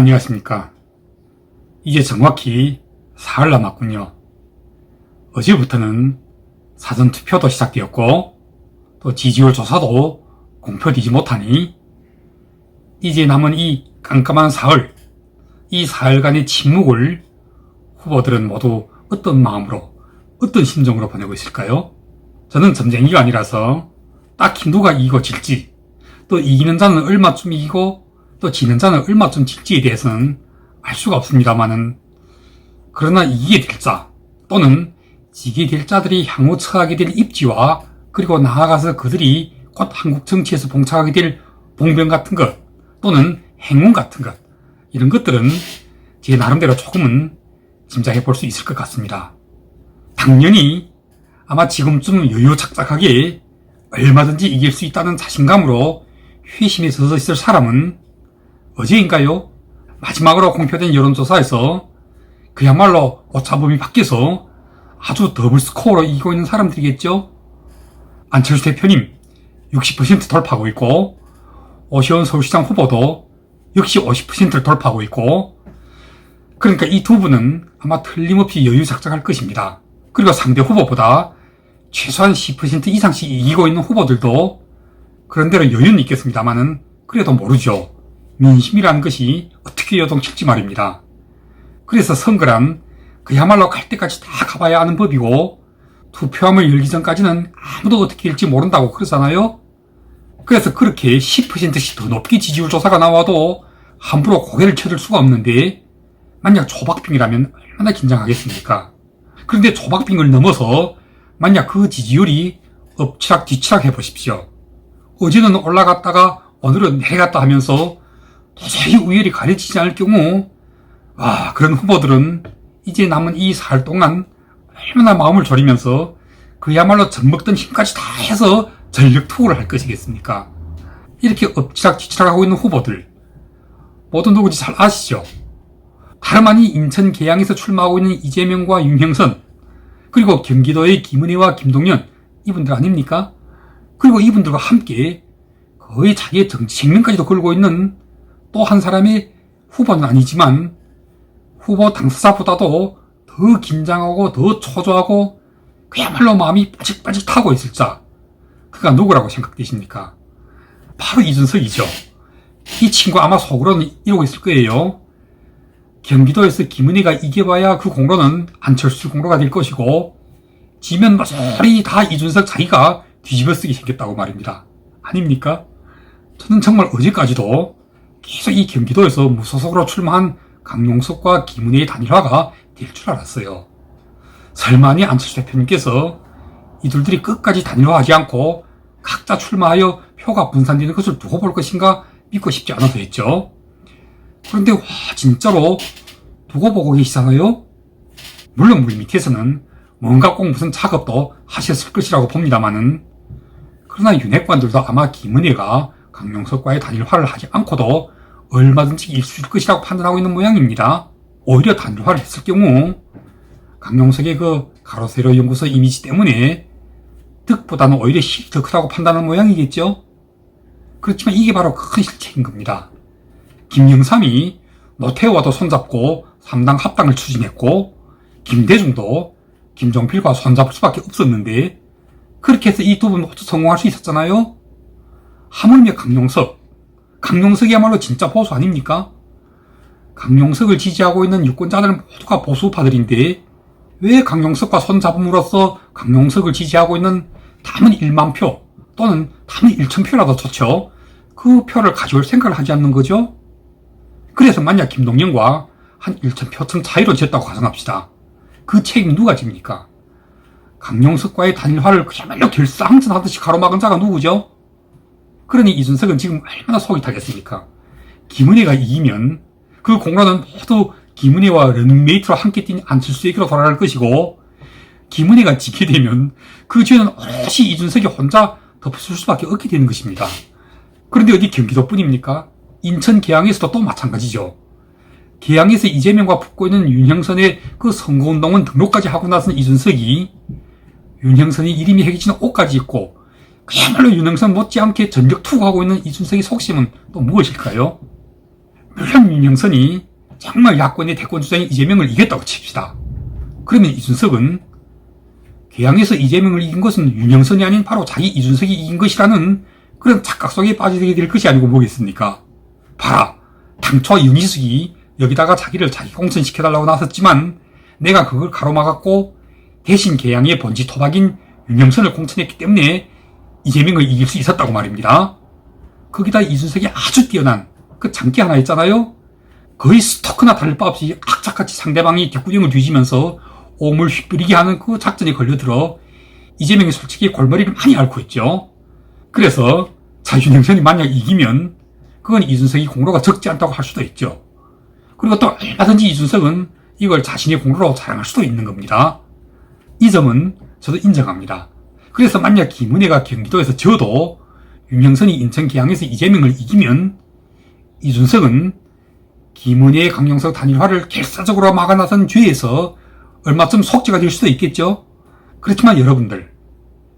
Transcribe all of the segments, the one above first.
안녕하십니까. 이제 정확히 사흘 남았군요. 어제부터는 사전투표도 시작되었고, 또 지지율 조사도 공표되지 못하니, 이제 남은 이 깜깜한 사흘, 이 사흘간의 침묵을 후보들은 모두 어떤 마음으로, 어떤 심정으로 보내고 있을까요? 저는 점쟁이가 아니라서 딱히 누가 이기고 질지, 또 이기는 자는 얼마쯤 이기고 또 지는 자는 얼마쯤 질지에 대해서는 알 수가 없습니다만은 그러나 이기게 될 자, 또는 지게 될 자들이 향후 처하게 될 입지와 그리고 나아가서 그들이 곧 한국 정치에서 봉착하게 될 봉변 같은 것 또는 행운 같은 것 이런 것들은 제 나름대로 조금은 짐작해 볼 수 있을 것 같습니다. 당연히 아마 지금쯤 여유착착하게 얼마든지 이길 수 있다는 자신감으로 회심에 서서 있을 사람은 어제인가요? 마지막으로 공표된 여론조사에서 그야말로 오차범위 밖에서 아주 더블 스코어로 이기고 있는 사람들이겠죠? 안철수 대표님 60% 돌파하고 있고 오시원 서울시장 후보도 역시 50%를 돌파하고 있고 그러니까 이 두 분은 아마 틀림없이 여유 작작할 것입니다. 그리고 상대 후보보다 최소한 10% 이상씩 이기고 있는 후보들도 그런대로 여유는 있겠습니다만은 그래도 모르죠. 민심이라는 것이 어떻게 요동칠지 말입니다. 그래서 선거란 그야말로 갈 때까지 다 가봐야 하는 법이고 투표함을 열기 전까지는 아무도 어떻게 될지 모른다고 그러잖아요. 그래서 그렇게 10%씩 더 높게 지지율 조사가 나와도 함부로 고개를 쳐들 수가 없는데 만약 조박빙이라면 얼마나 긴장하겠습니까? 그런데 조박빙을 넘어서 만약 그 지지율이 엎치락 뒤치락 해보십시오. 어제는 올라갔다가 오늘은 내려갔다 하면서 도저히 우열이 가려지지 않을 경우 와 그런 후보들은 이제 남은 이 살 동안 얼마나 마음을 졸이면서 그야말로 젖먹던 힘까지 다 해서 전력 투구를 할 것이겠습니까? 이렇게 엎치락 뒤치락 하고 있는 후보들 모두 누구지 잘 아시죠? 다름 아닌 인천 계양에서 출마하고 있는 이재명과 윤형선 그리고 경기도의 김은혜와 김동연 이분들 아닙니까? 그리고 이분들과 함께 거의 자기의 정치 생명까지도 걸고 있는 또 한 사람의 후보는 아니지만 후보 당사자보다도 더 긴장하고 더 초조하고 그야말로 마음이 빠직빠직 타고 있을 자 그가 누구라고 생각되십니까? 바로 이준석이죠. 이 친구 아마 속으로는 이러고 있을 거예요. 경기도에서 김은혜가 이겨봐야 그 공로는 안철수 공로가 될 것이고 지면 모조리 다 이준석 자기가 뒤집어 쓰기 생겼다고 말입니다. 아닙니까? 저는 정말 어제까지도 계속 이 경기도에서 무소속으로 출마한 강용석과 김은혜의 단일화가 될 줄 알았어요. 설마니 안철수 대표님께서 이둘들이 끝까지 단일화하지 않고 각자 출마하여 표가 분산되는 것을 두고 볼 것인가 믿고 싶지 않아서 했죠. 그런데 와 진짜로 두고 보고 계시잖아요. 물론 물 밑에서는 뭔가 꼭 무슨 작업도 하셨을 것이라고 봅니다만은 그러나 윤핵관들도 아마 김은혜가 강용석과의 단일화를 하지 않고도 얼마든지 일수 있을 것이라고 판단하고 있는 모양입니다. 오히려 단일화를 했을 경우 강용석의 그 가로세로 연구소 이미지 때문에 득보다는 오히려 실이 더 크다고 판단하는 모양이겠죠. 그렇지만 이게 바로 큰 실책인 겁니다. 김영삼이 노태우와도 손잡고 3당 합당을 추진했고 김대중도 김종필과 손잡을 수밖에 없었는데 그렇게 해서 이 두 분 모두 성공할 수 있었잖아요. 하물며 강용석, 강용석이야말로 진짜 보수 아닙니까? 강용석을 지지하고 있는 유권자들은 모두가 보수파들인데 왜 강용석과 손잡음으로써 강용석을 지지하고 있는 담은 1만 표 또는 담은 1천 표라도 좋죠. 그 표를 가져올 생각을 하지 않는 거죠. 그래서 만약 김동연과 한 1천 표층 차이로 졌다고 가정합시다. 그 책임 누가 집니까? 강용석과의 단일화를 그야말로 결사항전하듯이 가로막은 자가 누구죠? 그러니 이준석은 지금 얼마나 속이 타겠습니까? 김은혜가 이기면 그 공로는 모두 김은혜와 런닝메이트로 함께 뛴 안철수에게로 돌아갈 것이고 김은혜가 지게 되면 그 죄는 오롯이 이준석이 혼자 덮어줄 수밖에 없게 되는 것입니다. 그런데 어디 경기도뿐입니까? 인천 계양에서도 또 마찬가지죠. 계양에서 이재명과 붙고 있는 윤형선의 그 선거운동은 등록까지 하고 나선 이준석이 윤형선이 이름이 해기지는 옷까지 입고 그야말로 윤형선 못지않게 전력 투구하고 있는 이준석의 속심은 또 무엇일까요? 물론 윤영선이 정말 야권의 대권 주자인 이재명을 이겼다고 칩시다. 그러면 이준석은 개항에서 이재명을 이긴 것은 윤영선이 아닌 바로 자기 이준석이 이긴 것이라는 그런 착각 속에 빠지게 될 것이 아니고 뭐겠습니까? 봐라. 당초 윤희숙이 여기다가 자기를 자기 공천시켜달라고 나섰지만 내가 그걸 가로막았고 대신 개항의 번지 토박인 윤영선을 공천했기 때문에 이재명을 이길 수 있었다고 말입니다. 거기다 이준석이 아주 뛰어난 그 장기 하나 있잖아요. 거의 스토크나 다를 바 없이 악착같이 상대방이 뒷구녕을 뒤지면서 오물 휘뿌리게 하는 그 작전에 걸려들어 이재명이 솔직히 골머리를 많이 앓고 있죠. 그래서 자윤영선이 만약 이기면 그건 이준석이 공로가 적지 않다고 할 수도 있죠. 그리고 또 얼마든지 이준석은 이걸 자신의 공로로 자랑할 수도 있는 겁니다. 이 점은 저도 인정합니다. 그래서 만약 김은혜가 경기도에서 져도 윤영선이 인천 기항에서 이재명을 이기면 이준석은 김은혜의 강용석 단일화를 결사적으로 막아 나선 죄에서 얼마쯤 속죄가 될 수도 있겠죠. 그렇지만 여러분들,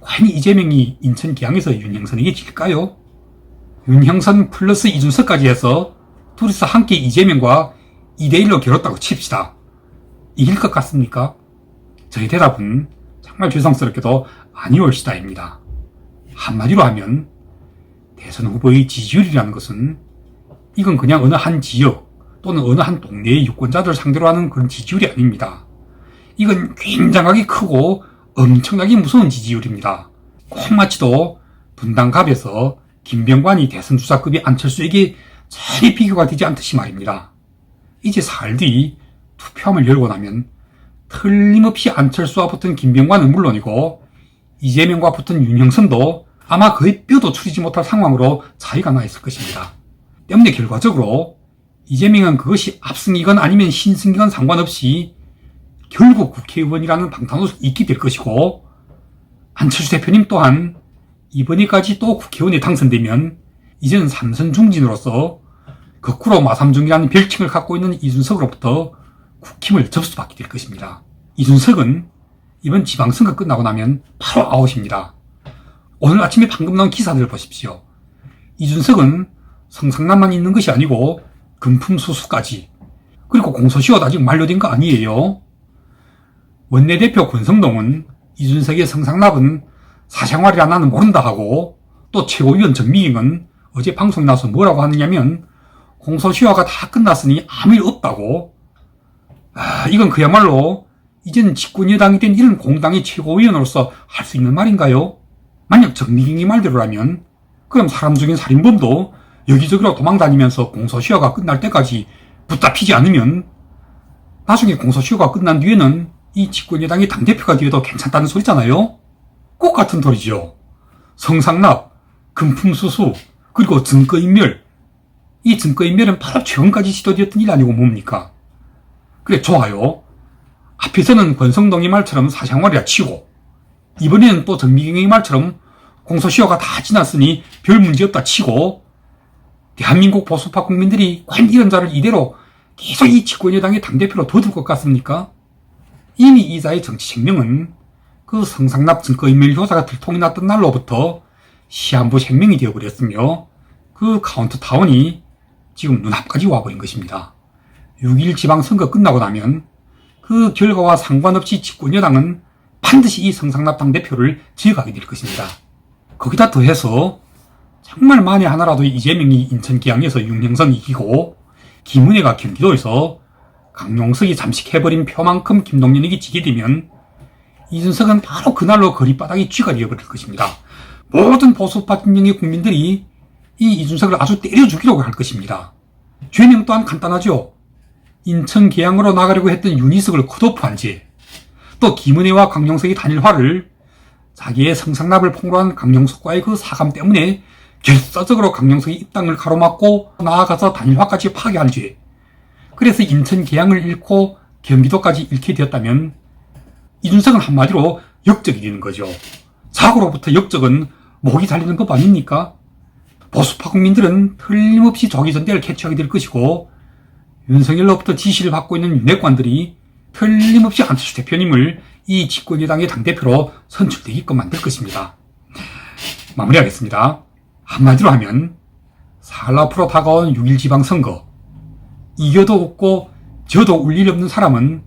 과연 이재명이 인천 기항에서 윤영선에게 질까요? 윤형선 플러스 이준석까지 해서 둘이서 함께 이재명과 2대1로 겨뤘다고 칩시다. 이길 것 같습니까? 저희 대답은 정말 죄송스럽게도 아니올 시다입니다. 한마디로 하면 대선 후보의 지지율이라는 것은 이건 그냥 어느 한 지역 또는 어느 한 동네의 유권자들 상대로 하는 그런 지지율이 아닙니다. 이건 굉장하게 크고 엄청나게 무서운 지지율입니다. 꼭 마치도 분당갑에서 김병관이 대선 주자급이 안철수에게 전혀 비교가 되지 않듯이 말입니다. 이제 사흘 뒤 투표함을 열고 나면 틀림없이 안철수와 붙은 김병관은 물론이고 이재명과 붙은 윤형선도 아마 거의 뼈도 추리지 못할 상황으로 차이가 나 있을 것입니다. 때문에 결과적으로 이재명은 그것이 압승이건 아니면 신승이건 상관없이 결국 국회의원이라는 방탄옷을 입게 될 것이고 안철수 대표님 또한 이번에까지 또 국회의원에 당선되면 이제는 삼선 중진으로서 거꾸로 마삼중이라는 별칭을 갖고 있는 이준석으로부터 국힘을 접수받게 될 것입니다. 이준석은 이번 지방선거 끝나고 나면 바로 아웃입니다. 오늘 아침에 방금 나온 기사들을 보십시오. 이준석은 성상남만 있는 것이 아니고 금품수수까지 그리고 공소시효도 아직 만료된 거 아니에요. 원내대표 권성동은 이준석의 성상납은 사생활이라 나는 모른다 하고 또 최고위원 정미경은 어제 방송에 나와서 뭐라고 하느냐면 공소시효가 다 끝났으니 아무 일 없다고 아, 이건 그야말로 이젠 집권여당이 된 이런 공당의 최고위원으로서 할 수 있는 말인가요? 만약 정미경이 말대로라면 그럼 사람 죽인 살인범도 여기저기로 도망다니면서 공소시효가 끝날 때까지 붙잡히지 않으면 나중에 공소시효가 끝난 뒤에는 이 집권여당의 당대표가 되어도 괜찮다는 소리잖아요? 꼭 같은 소리죠. 성상납, 금품수수, 그리고 증거인멸. 이 증거인멸은 바로 최근까지 시도되었던 일 아니고 뭡니까? 그래, 좋아요. 앞에서는 권성동의 말처럼 사생활이라 치고, 이번에는 또 정미경의 말처럼 공소시효가 다 지났으니 별 문제 없다 치고, 대한민국 보수파 국민들이 과연 이런 자를 이대로 계속 이 집권여당의 당대표로 둬둘 것 같습니까? 이미 이자의 정치 생명은 그 성상납 증거인멸 효사가 들통이 났던 날로부터 시한부 생명이 되어버렸으며 그 카운트다운이 지금 눈앞까지 와버린 것입니다. 6일 지방선거 끝나고 나면 그 결과와 상관없이 집권 여당은 반드시 이 성상납 당 대표를 지어가게 될 것입니다. 거기다 더해서 정말 만에 하나라도 이재명이 인천 기항에서 윤형선 이기고 김은혜가 경기도에서 강용석이 잠식해버린 표만큼 김동연에게 지게 되면 이준석은 바로 그날로 거리바닥이 쥐가 되어버릴 것입니다. 모든 보수파 진영의 국민들이 이 이준석을 아주 때려 죽이려고 할 것입니다. 죄명 또한 간단하죠. 인천 계양으로 나가려고 했던 윤희석을 죄, 또 김은혜와 강용석의 단일화를 자기의 성상납을 폭로한 강용석과의 그 사감 때문에 결사적으로 강용석의 입당을 가로막고 나아가서 단일화까지 파괴한 죄. 그래서 인천 계양을 잃고 경기도까지 잃게 되었다면 이준석은 한마디로 역적이 되는 거죠. 사고로부터 역적은 목이 달리는 법 아닙니까? 보수파 국민들은 틀림없이 조기 전대를 캐치하게 될 것이고 윤석열로부터 지시를 받고 있는 윤핵관들이 틀림없이 안철수 대표님을 이 집권여당의 당대표로 선출되게끔 만들 것입니다. 마무리하겠습니다. 한마디로 하면 앞으로 다가온 6일 지방선거 이겨도 없고 저도 울 일 없는 사람은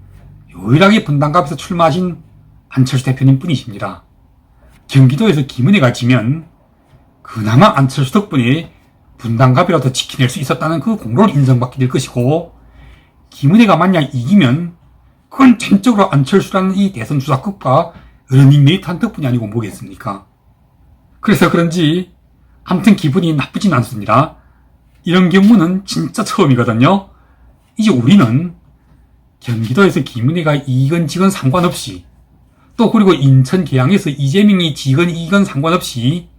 유일하게 분당갑에서 출마하신 안철수 대표님 뿐이십니다. 경기도에서 김은혜가 지면 그나마 안철수 덕분에 분당갑이라도 지켜낼 수 있었다는 그 공로를 인정받게 될 것이고 김은혜가 만약 이기면 그건 전적으로 안철수라는 이 대선 주사급과 러닝 메이트한 덕분이 아니고 뭐겠습니까? 그래서 그런지 아무튼 기분이 나쁘진 않습니다. 이런 경우는 진짜 처음이거든요. 이제 우리는 경기도에서 김은혜가 이건 지건 상관없이 또 그리고 인천 계양에서 이재명이 지건 이건 상관없이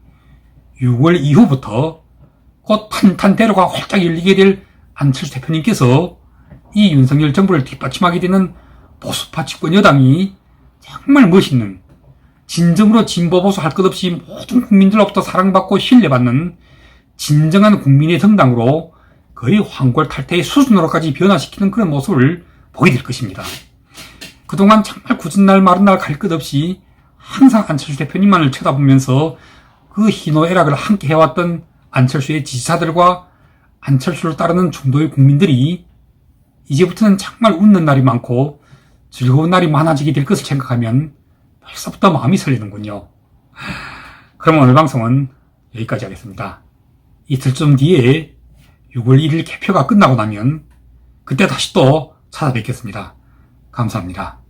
6월 이후부터 곧 탄탄 대로가 활짝 열리게 될 안철수 대표님께서 이 윤석열 정부를 뒷받침하게 되는 보수파 집권 여당이 정말 멋있는 진정으로 진보 보수 할 것 없이 모든 국민들로부터 사랑받고 신뢰받는 진정한 국민의 정당으로 거의 황골탈태의 수준으로까지 변화시키는 그런 모습을 보게 될 것입니다. 그동안 정말 굳은 날 마른 날 갈 것 없이 항상 안철수 대표님만을 쳐다보면서 그 희노애락을 함께 해왔던 안철수의 지지자들과 안철수를 따르는 중도의 국민들이 이제부터는 정말 웃는 날이 많고 즐거운 날이 많아지게 될 것을 생각하면 벌써부터 마음이 설레는군요. 그럼 오늘 방송은 여기까지 하겠습니다. 이틀쯤 뒤에 6월 1일 개표가 끝나고 나면 그때 다시 또 찾아뵙겠습니다. 감사합니다.